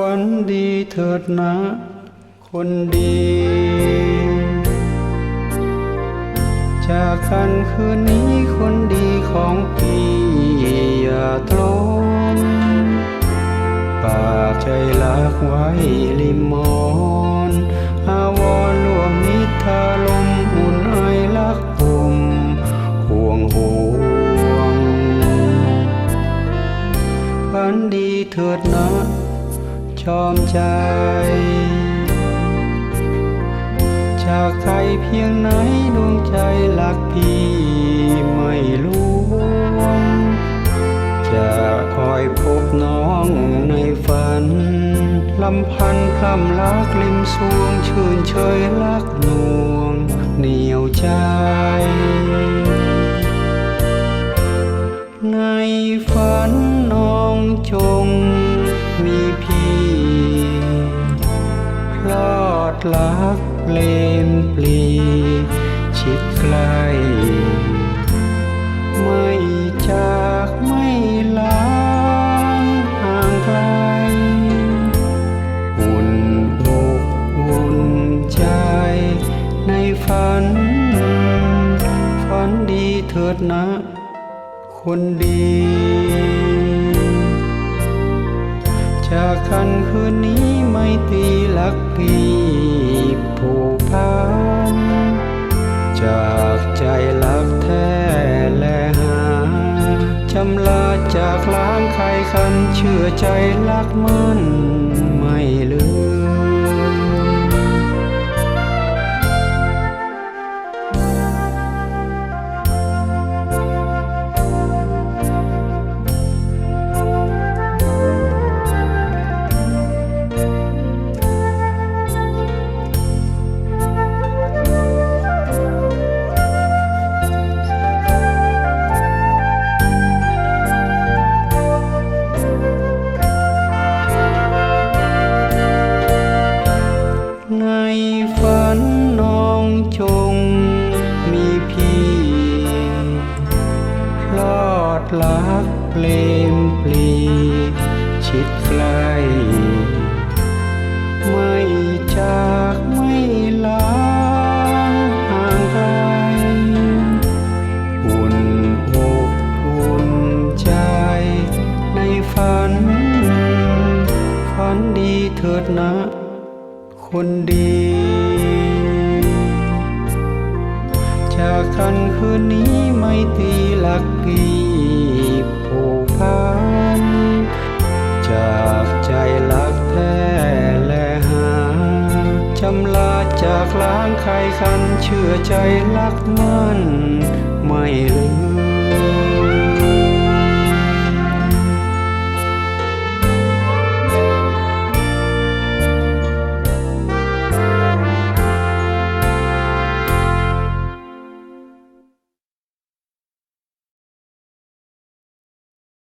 วันดีเถิดนะ คนดี จากกันคืนนี้คนดีของพี่อย่าตรมปากใจลักไว้ริมอนอาวรรวมมิตรทาลมอุ่นไอลักผมห่วงห่วงฝันดีเถิดนะ ชอมใจ จากใครเพียงไหนดวงใจรักพี่ไม่รู้จะคอยพบน้องในฝัน ลำพันพร่ำรักริมสวงชื่นเชยรักน่วงเหนียวใจ ดลักเลมปลีชิดใกล้ไม่จากไม่ลางห่างไกลอุ่นอกอุ่นใจในฝัน ฝันดีเถิดนะ คนดี จากคันคืนนี้ไม่ตีลักพี่ผูกพันจากใจรักแท้และหาจำลาจากล้างใครคันเชื่อใจรักมันไม่ลืม ลอดลักเปลมปลี ชิดใกล้ไม่จากไม่ลางห่างไกลอุ่นอกอุ่นใจในฝัน ฝันดีเถิดนะ คนดี จากกันคืนนี้ไม่ตีหลักกี่ผูกพันจากใจรักแท้และหาจำลาจากล้างใครคันเชื่อใจรักมันไม่ลืม